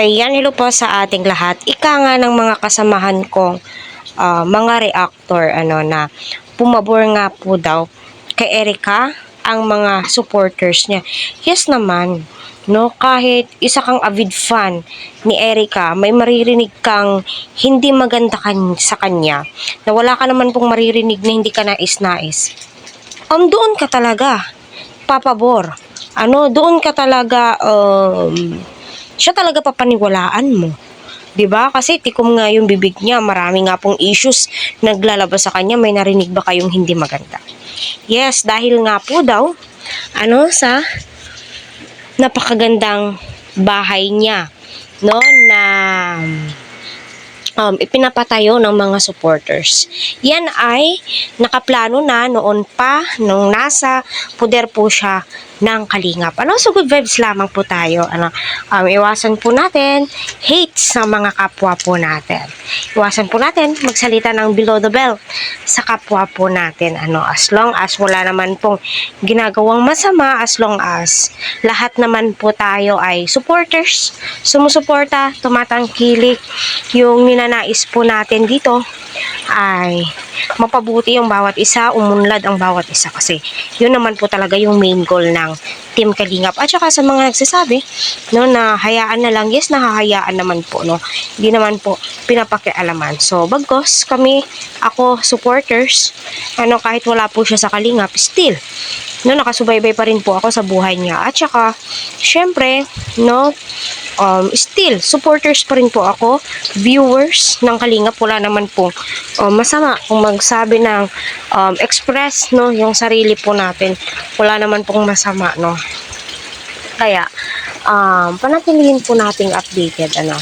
Ayan, hello po sa ating lahat. Ika nga ng mga kasamahan kong ah, mga reactor ano na pumabor nga po daw kay Erika ang mga supporters niya. Yes naman, no, kahit isa kang avid fan ni Erika, may maririnig kang hindi maganda kan sa kanya, na wala ka naman pong maririnig na hindi ka nais-nais. Um, doon ka talaga, papabor. Ano, doon ka talaga, um, siya talaga papaniwalaan mo. 'Di ba? Kasi tikom nga yung bibig niya, marami nga pong issues naglalabas sa kanya, may narinig ba kayong hindi maganda? Yes, dahil nga po daw ano sa napakagandang bahay niya, no, na um, ipinapatayo ng mga supporters. Yan ay nakaplano na noon pa nung nasa puder po siya ng kalingap. Ano? So good vibes lamang po tayo. Ano? Um, iwasan po natin hate sa mga kapwa po natin. Iwasan po natin magsalita ng below the belt sa kapwa po natin. Ano? As long as wala naman pong ginagawang masama, as long as lahat naman po tayo ay supporters, sumusuporta, tumatangkilik, yung ninanais po natin dito ay mapabuti yung bawat isa, umunlad ang bawat isa kasi yun naman po talaga yung main goal ng Team Kalingap. At saka sa mga nagsasabi, no, na hayaan na lang, yes, nahahayaan naman po, no. Hindi naman po pinapakialaman. So, bagkos kami, ako, supporters, ano, kahit wala po siya sa Kalingap, still, no, nakasubaybay pa rin po ako sa buhay niya. At saka, syempre, no, um, still, supporters pa rin po ako, viewers ng Kalingap, wala naman po. Um, masama kung magsabi ng um, express, no, yung sarili po natin, wala naman pong masama, no. Kaya, um, panatilihin po nating updated, ano,